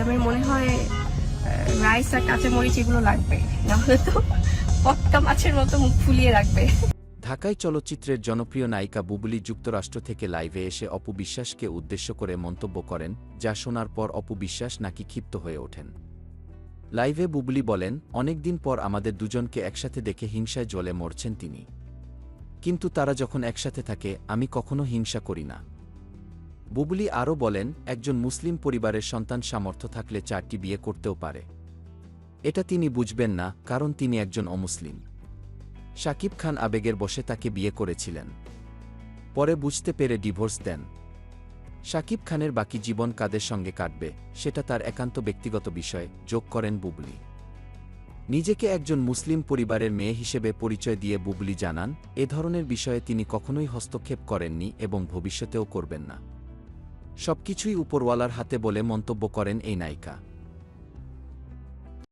ম্যাডামের মনে হয় রাইস আর কাঁচা মরিচ এগুলো লাগবে। নাহলে তো পটকা মাছের মতো মুখ ফুলিয়ে রাখবে। ঢাকায় চলচ্চিত্রের জনপ্রিয় নায়িকা বুবলি যুক্তরাষ্ট্র থেকে লাইভে এসে অপু বিশ্বাসকে উদ্দেশ্য করে মন্তব্য করেন, যা শোনার পর অপু বিশ্বাস নাকি ক্ষিপ্ত হয়ে ওঠেন? লাইভে বুবলি বলেন অনেকদিন পর আমাদের দুজনকে একসাথে দেখে হিংসায় জ্বলে মরছেন তিনি। কিন্তু তারা যখন একসাথে থাকে, আমি কখনো হিংসা করি না। বুবলি আরও বলেন, একজন মুসলিম পরিবারের সন্তান সামর্থ্য থাকলে চারটি বিয়ে করতেও পারে। এটা তিনি বুঝবেন না, কারণ তিনি একজন অমুসলিম। শাকিব খান আবেগের বসে তাকে বিয়ে করেছিলেন। পরে বুঝতে পেরে ডিভোর্স দেন। শাকিব খানের বাকি জীবন কাদের সঙ্গে কাটবে, সেটা তার একান্ত ব্যক্তিগত বিষয়, যোগ করেন বুবলি। নিজেকে একজন মুসলিম পরিবারের মেয়ে হিসেবে পরিচয় দিয়ে বুবলি জানান, এ ধরনের বিষয়ে তিনি কখনোই হস্তক্ষেপ করেননি এবং ভবিষ্যতেও করবেন না। সবকিছুই উপরওয়ালার হাতে বলে মন্তব্য করেন এই নায়িকা।